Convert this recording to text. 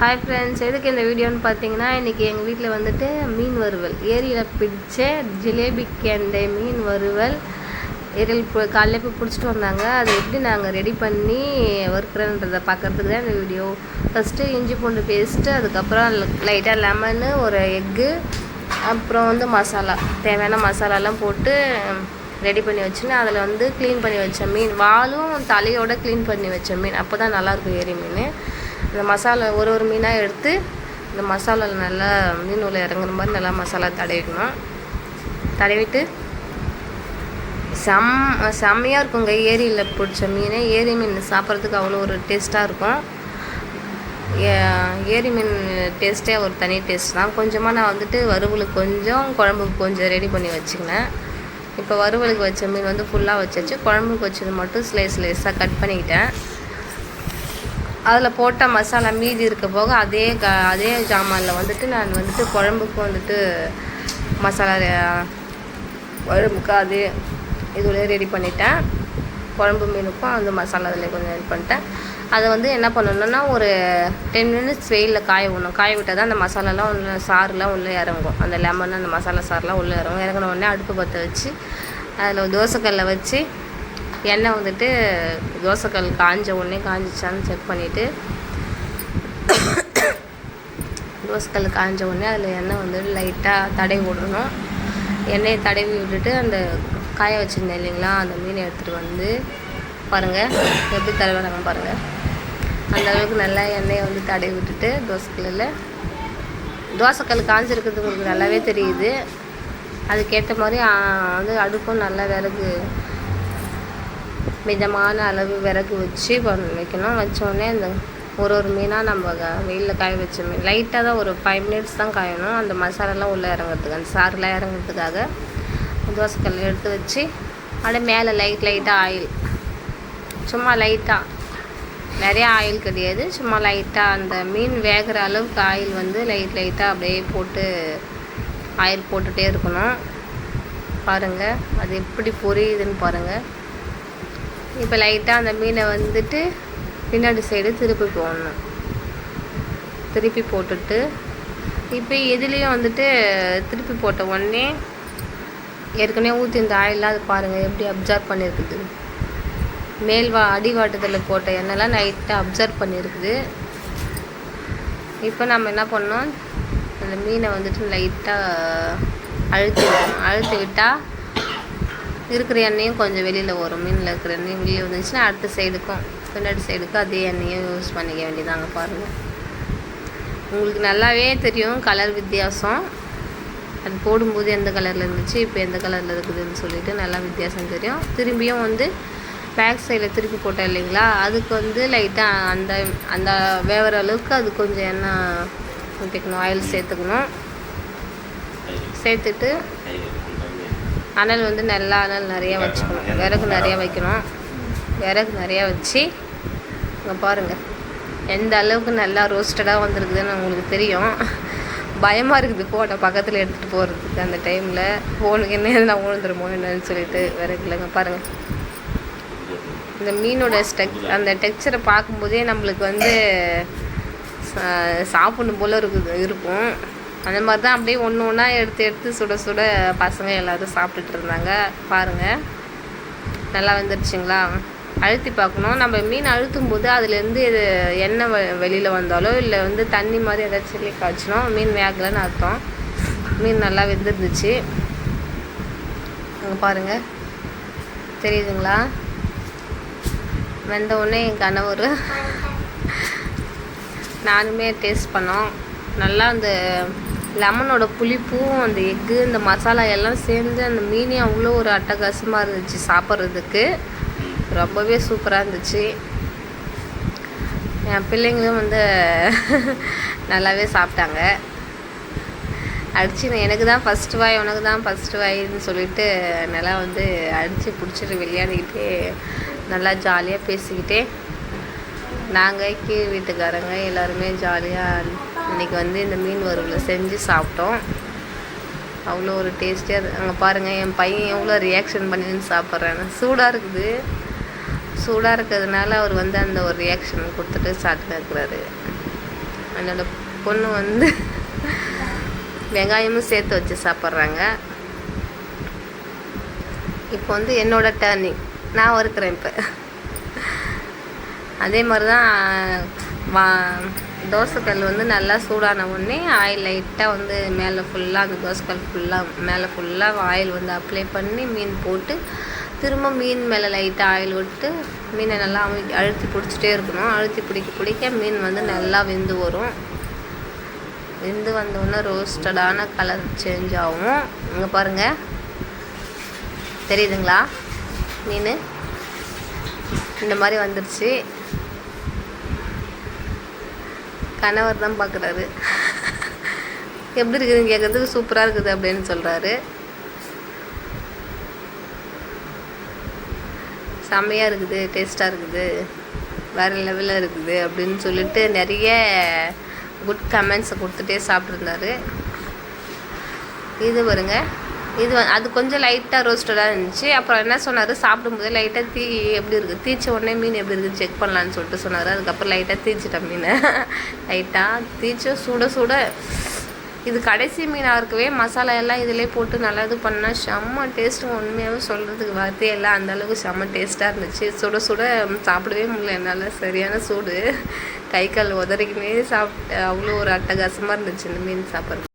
Hi friends எதுக்கு இந்த வீடியோன்னு பார்த்தீங்கன்னா இன்றைக்கி எங்கள் வீட்டில் வந்துட்டு மீன் வறுவல். ஏரியில் பிடிச்ச ஜிலேபி கெண்டை மீன் வறுவல். ஏரியில் காலையில் போய் பிடிச்சிட்டு வந்தாங்க. அதை எப்படி நாங்கள் ரெடி பண்ணி வறுக்கிறேன்றதை பார்க்குறதுக்கு தான் இந்த வீடியோ. ஃபஸ்ட்டு இஞ்சி பூண்டு பேஸ்ட்டு அதுக்கப்புறம் லைட்டாக லெமனு ஒரு எக்கு அப்புறம் வந்து மசாலா. தேவையான மசாலாலாம் போட்டு ரெடி பண்ணி வச்சுன்னு அதில் வந்து க்ளீன் பண்ணி வச்ச மீன். வாலும் தலையோட க்ளீன் பண்ணி வச்ச மீன். அப்போ தான் நல்லாயிருக்கும் ஏரி மீன். இந்த மசாலா ஒரு ஒரு மீனாக எடுத்து இந்த மசாலாவில் நல்லா மீன் உள்ள இறங்குற மாதிரி நல்லா மசாலா தடவிக்கணும். தடவிட்டு செம் செம்மையாக இருக்குங்க. ஏரியில் பிடிச்ச மீன் ஏரி மீன் சாப்பிட்றதுக்கு அவ்வளோ ஒரு டேஸ்ட்டாக இருக்கும். ஏ- ஏரி மீன் டேஸ்ட்டே ஒரு தனி டேஸ்ட் தான். கொஞ்சமாக நான் வந்துட்டு வறுவலுக்கு கொஞ்சம் குழம்புக்கு கொஞ்சம் ரெடி பண்ணி வச்சுக்கினேன். இப்போ வறுவலுக்கு வச்ச மீன் வந்து ஃபுல்லாக வச்சாச்சு. குழம்புக்கு வச்சது மட்டும் ஸ்லைஸ் ஸ்லைஸாக கட் பண்ணிக்கிட்டேன். அதில் போட்ட மசாலா மீதி இருக்க போக அதே க அதே ஜாமானில் வந்துட்டு நான் வந்துட்டு குழம்புக்கு வந்துட்டு மசாலா குழம்புக்கு அதே இதுலேயே ரெடி பண்ணிட்டேன். குழம்பு மீனுக்கும் அந்த மசாலா அதில் கொஞ்சம் ரெடி பண்ணிட்டேன். அதை வந்து என்ன பண்ணணும்னா ஒரு டென் மினிட்ஸ் வெயிலில் காய விடணும். காய விட்டால் தான் அந்த மசாலாலாம் உள்ள சாறுலாம் உள்ளே இறங்கும். அந்த லெமன் அந்த மசாலா சாறுலாம் உள்ளே இறங்கும். இறங்கின உடனே அடுப்பு பற்ற வச்சு அதில் தோசைக்கல்லை வச்சு எண்ணெய் வந்துட்டு தோசைக்கல் காஞ்ச உடனே காஞ்சிச்சான்னு செக் பண்ணிவிட்டு தோசைக்கல் காஞ்ச உடனே அதில் எண்ணெய் வந்துட்டு லைட்டாக தடவி விடணும். எண்ணெயை தடவி விட்டுட்டு அந்த காய வச்சுருந்தேன் இல்லைங்களா? அந்த மீனை எடுத்துகிட்டு வந்து பாருங்கள் எப்படி தடவினாங்க பாருங்கள் அந்த அளவுக்கு நல்லா எண்ணெயை வந்து தடவி விட்டுட்டு தோசைக்கல்லில் தோசைக்கல் காஞ்சிருக்கிறது உங்களுக்கு நல்லாவே தெரியுது. அதுக்கேற்ற மாதிரி வந்து அடுப்பும் நல்லா விறகு மிதமான அளவு விறகு வச்சு வைக்கணும். வச்சோடனே அந்த ஒரு ஒரு மீனாக நம்ம வெயிலில் காய வச்ச மீன் லைட்டாக தான் ஒரு ஃபைவ் மினிட்ஸ் தான் காயணும். அந்த மசாலாலாம் உள்ளே இறங்குறதுக்கு அந்த சாறுலாம் இறங்குறதுக்காக தோசைக்கல் எடுத்து வச்சு அப்படியே மேலே லைட் லைட்டாக ஆயில் சும்மா லைட்டாக நிறையா ஆயில் கிடையாது. சும்மா லைட்டாக அந்த மீன் வேகிற அளவுக்கு ஆயில் வந்து லைட் லைட்டாக அப்படியே போட்டு ஆயில் போட்டுகிட்டே இருக்கணும். பாருங்கள் அது எப்படி பொரியுதுன்னு பாருங்கள் இப்போ லைட்டாக அந்த மீனை வந்துட்டு பின்னாடி சைடு திருப்பி போடணும். திருப்பி போட்டுட்டு இப்போ இதுலேயும் வந்துட்டு திருப்பி போட்ட உடனே ஏற்கனவே ஊற்றி இந்த ஆயிலாம் அது பாருங்கள் எப்படி அப்சர்வ் பண்ணியிருக்குது மேல் வா அடி போட்ட எண்ணெய்லாம் லைட்டாக அப்சர்வ் பண்ணியிருக்குது இப்போ நம்ம என்ன பண்ணோம் அந்த மீனை வந்துட்டு லைட்டாக அழுத்தி விடணும் அழுத்தி விட்டால் இருக்கிற எண்ணெயும் கொஞ்சம் வெளியில் வரும். மீனில் இருக்கிற எண்ணெயும் வெளியே வந்துச்சுன்னா அடுத்த சைடுக்கும் பின்னாடி சைடுக்கும் அதே எண்ணெயும் யூஸ் பண்ணிக்க வேண்டியதாங்க பாருங்கள் உங்களுக்கு நல்லாவே தெரியும் கலர் வித்தியாசம். அது போடும்போது எந்த கலரில் இருந்துச்சு இப்போ எந்த கலரில் இருக்குதுன்னு சொல்லிட்டு நல்லா வித்தியாசம் தெரியும். திரும்பியும் வந்து பேக் சைடில் திருப்பி போட்டோம் இல்லைங்களா? அதுக்கு வந்து லைட்டாக அந்த அந்த வேகிற அளவுக்கு அது கொஞ்சம் எண்ணெய் ஊற்றிக்கணும் ஆயில் சேர்த்துக்கணும். சேர்த்துட்டு அனல் வந்து நல்லா அனல் நிறையா வச்சுக்கணும். விறகு நிறையா வைக்கணும். விறகு நிறையா வச்சு இங்கே பாருங்கள் எந்த அளவுக்கு நல்லா ரோஸ்டடாக வந்திருக்குதுன்னு உங்களுக்கு தெரியும். பயமாக இருக்குது ஃபோனை பக்கத்தில் எடுத்துகிட்டு போகிறதுக்கு அந்த டைமில் ஃபோனுக்கு என்ன நான் விழுந்துருமோ என்னன்னு சொல்லிட்டு விறகுலங்க பாருங்கள் இந்த மீனோட ஸ்டெக் அந்த டெக்ஸ்சரை பார்க்கும்போதே நம்மளுக்கு வந்து சாப்பிடணும் போல் இருக்குது இருக்கும். அந்த மாதிரி தான் அப்படியே ஒன்று ஒன்றா எடுத்து எடுத்து சுட சுட பசங்க எல்லோரும் சாப்பிட்டுட்டு இருந்தாங்க. பாருங்கள் நல்லா வந்துருச்சுங்களா? அழுத்தி பார்க்கணும். நம்ம மீன் அழுத்தும் போது அதுலேருந்து இது எண்ணெய் வெ வெளியில் வந்தாலோ இல்லை வந்து தண்ணி மாதிரி ஏதாச்சும் சொல்லி காய்ச்சணும் மீன் வேகலைன்னு அர்த்தம். மீன் நல்லா வெந்துருந்துச்சு. அங்கே பாருங்கள் தெரியுதுங்களா? வெந்த உடனே என் கணவர் நானுமே டேஸ்ட் பண்ணோம். நல்லா அந்த லெமனோட புளிப்பும் அந்த எக்கு இந்த மசாலா எல்லாம் சேர்ந்து அந்த மீனே அவ்வளோ ஒரு அட்டகாசமாக இருந்துச்சு சாப்பிட்றதுக்கு. ரொம்பவே சூப்பராக இருந்துச்சு. என் பிள்ளைங்களும் வந்து நல்லாவே சாப்பிட்டாங்க. அடிச்சு எனக்கு தான் ஃபஸ்ட்டு வாய் உனக்கு தான் ஃபஸ்ட்டு வாயின்னு சொல்லிட்டு நல்லா வந்து அடித்து பிடிச்சிட்டு விளையாடிக்கிட்டே நல்லா ஜாலியாக பேசிக்கிட்டே நாங்கள் கீழ் வீட்டுக்காரங்க எல்லாருமே ஜாலியாக இன்றைக்கி வந்து இந்த மீன் வறுவலை செஞ்சு சாப்பிட்டோம். அவ்வளோ ஒரு டேஸ்டியாக அங்கே பாருங்கள் என் பையன் எவ்வளோ ரியாக்ஷன் பண்ணின்னு சாப்பிட்றேன்னு சூடாக இருக்குது. சூடாக இருக்கிறதுனால அவர் வந்து அந்த ஒரு ரியாக்ஷன் கொடுத்துட்டு சாப்பிட்டு இருக்கிறாரு. என்னோடய பொண்ணு வந்து வெங்காயமும் சேர்த்து வச்சு சாப்பிட்றாங்க. இப்போ வந்து என்னோடய டேர்னிங் நான் வறுக்கிறேன் இப்போ. அதே மாதிரி தான் வா தோசைக்கல் வந்து நல்லா சூடான உடனே ஆயில் லைட்டாக வந்து மேலே ஃபுல்லாக அந்த தோசைக்கல் ஃபுல்லாக மேலே ஃபுல்லாக ஆயில் வந்து அப்ளை பண்ணி மீன் போட்டு திரும்ப மீன் மேலே லைட்டாக ஆயில் விட்டு மீனை நல்லா அமுக்கி அழுத்தி பிடிச்சிட்டே இருக்கணும். அழுத்தி பிடிக்க பிடிக்க மீன் வந்து நல்லா வெந்து வரும். வெந்து வந்தோடனே ரோஸ்டடான கலர் சேஞ்ச் ஆகும். இங்கே பாருங்கள் தெரியுதுங்களா? மீன்? இந்த மாதிரி வந்துருச்சு. கணவர் தான் பார்க்குறாரு. எப்படி இருக்குதுன்னு கேட்குறதுக்கு சூப்பராக இருக்குது அப்படின்னு சொல்கிறாரு செம்மையாக இருக்குது டேஸ்ட்டாக இருக்குது வேறு லெவலில் இருக்குது அப்படின்னு சொல்லிட்டு நிறைய குட் கமெண்ட்ஸை கொடுத்துட்டே சாப்பிட்ருந்தாரு இது வருங்க இது அது கொஞ்சம் லைட்டாக ரோஸ்டடாக இருந்துச்சு. அப்புறம் என்ன சொன்னார்? சாப்பிடும்போது லைட்டாக தீ எப்படி இருக்குது தீச்ச உடனே மீன் எப்படி இருக்குது செக் பண்ணலான்னு சொல்லிட்டு சொன்னார். அதுக்கப்புறம் லைட்டாக தீச்சிட்டேன் மீனை. லைட்டாக தீச்ச சுட சுட. இது கடைசி மீனாக இருக்கவே மசாலா எல்லாம் இதிலே போட்டு நல்லா இது பண்ணால் செம்ம டேஸ்ட்டு உண்மையாகவே சொல்கிறதுக்கு வார்த்தையே இல்லை. அந்தளவுக்கு செம்ம டேஸ்ட்டாக இருந்துச்சு. சுட சுட சாப்பிடவே முடியல. என்னால் சரியான சூடு. கை கால் உதறிக்குமே சாப்பிட்டு அவ்வளோ ஒரு அட்டகாசமாக இருந்துச்சு இந்த மீன் சாப்பிட்றது